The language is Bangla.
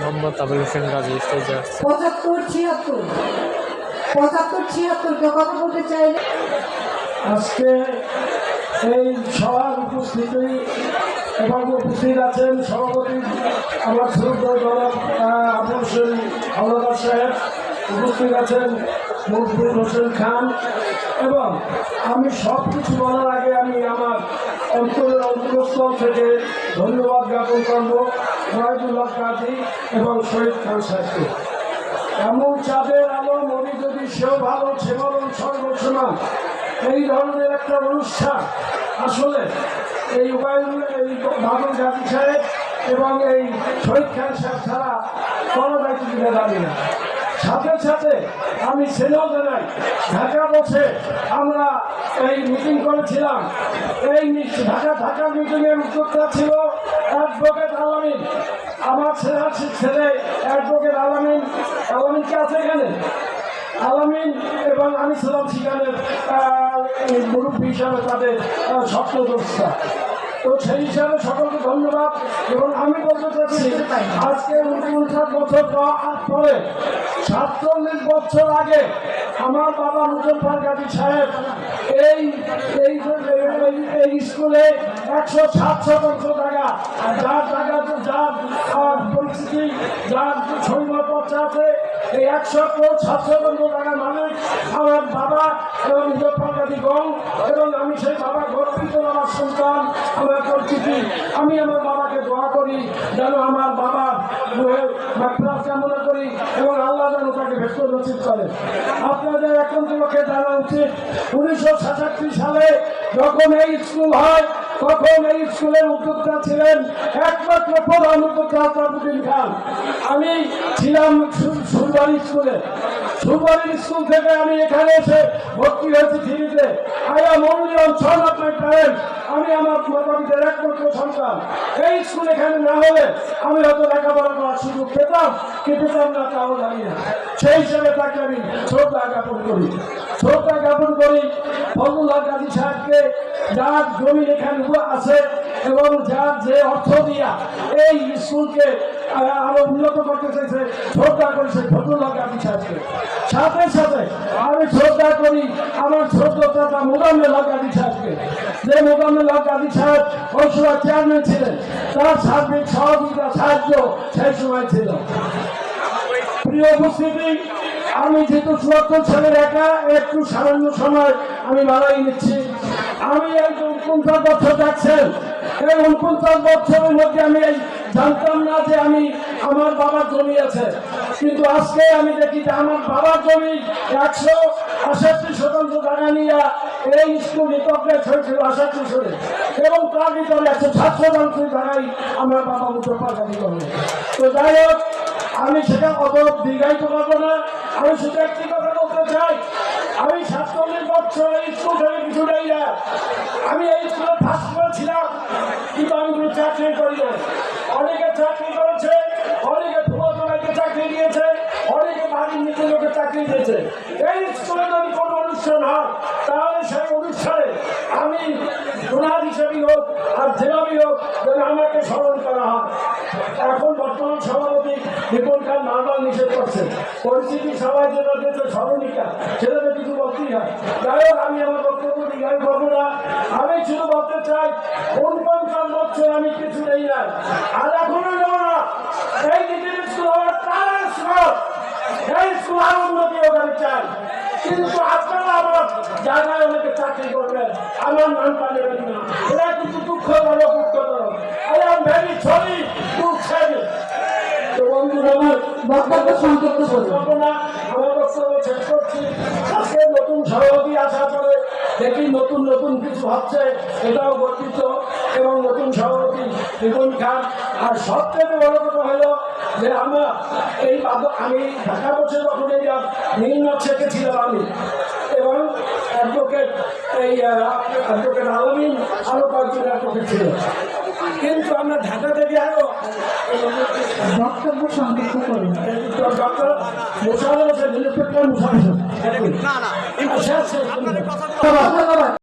মোহাম্মদ আবুল হোসেন গাজী স্টেজে আসছে। পঁচাত্তর ছিয়াত্তর। পঁচাত্তর ছিয়াত্তর কেউ কথা বলতে চাইলে। আজকে এই সভার উপস্থিতি এবং উপস্থিত আছেন সভাপতি আমার শ্রদ্ধ জনাব আবুল হোসেন হাওলাদার সাহেব উপস্থিত আছেন মকবুল হোসেন খান এবং আমি সব কিছু বলার আগে আমি আমার অন্তরের অন্তরস্থল থেকে ধন্যবাদ জ্ঞাপন করব। মহাজুল্লাহ কাজী এবং শহীদ খান সাহেবকে। এমন চাঁদের আলো মনি যদি সেও ভালো সে বলুন সর্বসমান এই ধরনের একটা অনুষ্ঠান আসলে এই উপায় এই বাবুল গাজী সাহেব এবং এই শহীদ খান সাহেব ছাড়া কোনো দায়িত্ব দিতে পারি না সাথে সাথে আমি সেটাও জানাই, ঢাকা বসে আমরা এই মিটিং করেছিলাম। এই ঢাকা ঢাকা মিটিংয়ের উদ্যোগটা ছিল অ্যাডভোকেট আলামিন। আমার ছেলে ছেলে অ্যাডভোকেট আলামিন। আলামিন কে আছে এখানে? আলামিন এবং আমি ছিলাম সেখানের মুরব্বী হিসাবে তাদের স্বপ্নদ্রষ্টা তো সেই হিসাবে সকলকে ধন্যবাদ এবং আমি চাচ্ছি আজকে উনপঞ্চাশ বছর পর- সাতচল্লিশ বছর আগে আমার বাবা মুজফর গাজী সাহেব এই এই স্কুলে একশো সাত শতাংশ জায়গা যার জায়গা, যার পরিস্থিতি, যার ছয় পথে আছে, এই একশো সাত শতাংশ জায়গার মালিক আমার বাবা এবং মুজফর গাজী গং, এবং আমি সেই বাবা গর্বিত আমার সন্তান, আমার পরিচিতি আমি আমার বাবাকে দোয়া করি, যেন আমার বাবা মনে করি এবং আল্লাহ যেন তাকে ভেতর নচিত করে। আপনাদের এখন লোকে জানা উচিত, উনিশশো সাতাশি সালে যখন এই স্কুল হয় তখন এই স্কুলের উদ্যোক্তা ছিলেন। একমাত্র প্রধান উদ্যোক্তা আসাদুদ্দিন খান। আমি ছিলাম সু- স্কুলে। সুরবাড়ি স্কুল থেকে আমি এখানে এসে ভর্তি হয়েছি থ্রিতে। আই এম অনলি আমি আমার মাতাপিতার একমাত্র সন্তান। এই স্কুল এখানে না হলে আমি হয়তো লেখাপড়া করার সুযোগ পেতাম কি পেতাম না তাও জানি না। সেই হিসেবে তাকে আমি শ্রদ্ধা জ্ঞাপন করি। শ্রদ্ধা জ্ঞাপন করি ফজলুল্লাহ গাজী সাহেবকে যার জমি এখানে আছে এবং যার যে অর্থ দিয়া এই স্কুলকে আরও উন্নত করতে চাইছে, শ্রদ্ধা করেছে ফজলুল্লাহ গাজী সাহেবকে। সাথে সাথে আমি শ্রদ্ধা করি আমার শ্রদ্ধাতা মোদাম্মেল হক গাজী সাহেবকে। যে মোদাম্মেল হক গাজী সাহেব ওই সময় চেয়ারম্যান ছিলেন। তার সার্বিক সহযোগিতা, সাহায্য সেই সময় ছিল। প্রিয় উপস্থিতি আমি যেহেতু চুয়াত্তর সালের একা, একটু সামান্য সময় আমি মারাই নিচ্ছি। আমি যে উনপঞ্চাশ বছর যাচ্ছেন, এই উনপঞ্চাশ বছরের মধ্যে আমি জানতাম না যে আমি আমার বাবার জমি আছে। কিন্তু আজকে আমি দেখি যে আমার বাবার জমি একশো আষট্টি শতাংশ জায়গা নিয়ে এই স্কুল রিকগনাইজ হয়েছিল আষট্টি সালে এবং তার ভিতরে একশো সাত শতাংশ জায়গায় আমার বাবা করে। তো যাই হোক আমি সেটা অত দীর্ঘায়িত করব না। আমি সেটা একটি কথা বলতে চাই। আমি সাতচল্লিশ বছর এই স্কুল থেকে কিছু নেই না। আমি এই স্কুলে ফার্স্ট ছিলাম, কিন্তু আমি কোনো চাকরি করি না অনেকে চাকরি করেছে, অনেকে ফুলতলাইকে চাকরি দিয়েছে অনেকে বাড়ির নিচে লোকে চাকরি দিয়েছে এই স্কুলে যদি কোনো অনুষ্ঠান হয়, তাহলে সেই অনুষ্ঠানে হিসেবেই হোক, আর যেভাবেই হোক, যেন আমাকে স্মরণ করা হয়। এখন বর্তমান সভাপতি নিপুণ খান নারবাল নিষেধ করছেন। পরিস্থিতি সবাই যেটা দিয়েছে স্মরণিকা, সেটা তো কিছু বলতেই হয়। যাই হোক, আমি আমার বক্তব্য দীঘায় করব না। আমি শুধু বলতে চাই, উনপঞ্চাশ বছর আমি কিছু নেই। না আর এখনও নেব না। এই নিজের স্কুল আমার তার স্কুল এই স্কুল উন্নতি হোক আমি চাই। কিন্তু আপনারা আমার জায়গায় আমাকে চাকরি করবেন। আমার নাম পাঠাবেন না। এটা কিন্তু দুঃখজনক দুঃখজনক I am very sorry to save তো বন্ধুরা আমার বক্তব্য সংক্ষিপ্ত না আমার বক্তব্য শেষ করছি। আজকে নতুন সভাপতি আসার পরে দেখি নতুন নতুন কিছু হচ্ছে এটাও গর্বিত। এবং নতুন সভাপতি রিপন খান আর সবথেকে বড় কথা হলো যে আমরা এই আমি ঢাকা বছর যখন এই নিম্ন ছিলাম আমি। এবং অ্যাডভোকেট এই অ্যাডভোকেট আলমিন আরও কয়েকজন অ্যাডভোকেট ছিল। কিন্তু আমরা ঢাকা থেকে আরও বক্তব্য সংক্ষিপ্ত করুন। ডক্টর মুসাফর হোসেন মুসাফর হোসেন